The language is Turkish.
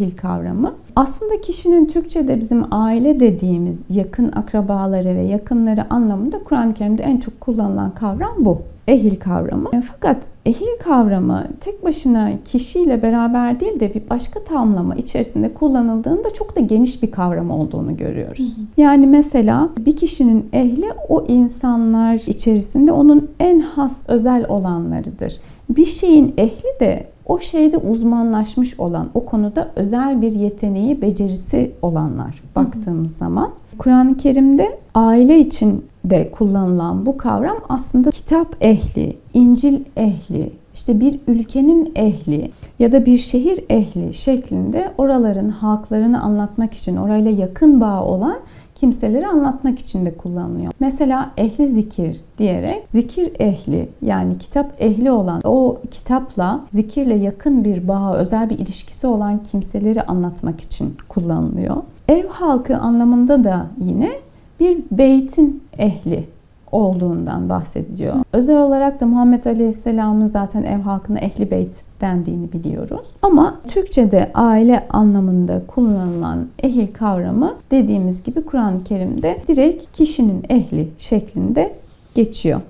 ehil kavramı. Aslında kişinin Türkçe'de bizim aile dediğimiz yakın akrabaları ve yakınları anlamında Kur'an-ı Kerim'de en çok kullanılan kavram bu. Ehil kavramı. E, Fakat ehil kavramı tek başına kişiyle beraber değil de bir başka tamlama içerisinde kullanıldığında çok da geniş bir kavram olduğunu görüyoruz. Yani mesela bir kişinin ehli o insanlar içerisinde onun en has özel olanlarıdır. Bir şeyin ehli de o şeyde uzmanlaşmış olan, o konuda özel bir yeteneği, becerisi olanlar baktığımız zaman. Kur'an-ı Kerim'de aile için de kullanılan bu kavram aslında kitap ehli, İncil ehli, işte bir ülkenin ehli ya da bir şehir ehli şeklinde oraların halklarını anlatmak için orayla yakın bağ olan kimseleri anlatmak için de kullanılıyor. Mesela ehli zikir diyerek zikir ehli yani kitap ehli olan o kitapla zikirle yakın bir bağ, özel bir ilişkisi olan kimseleri anlatmak için kullanılıyor. Ev halkı anlamında da yine bir beytin ehli olduğundan bahsediliyor. Özel olarak da Muhammed Aleyhisselam'ın zaten ev halkına ehli beyt dendiğini biliyoruz. Ama Türkçe'de aile anlamında kullanılan ehil kavramı dediğimiz gibi Kur'an-ı Kerim'de direkt kişinin ehli şeklinde geçiyor.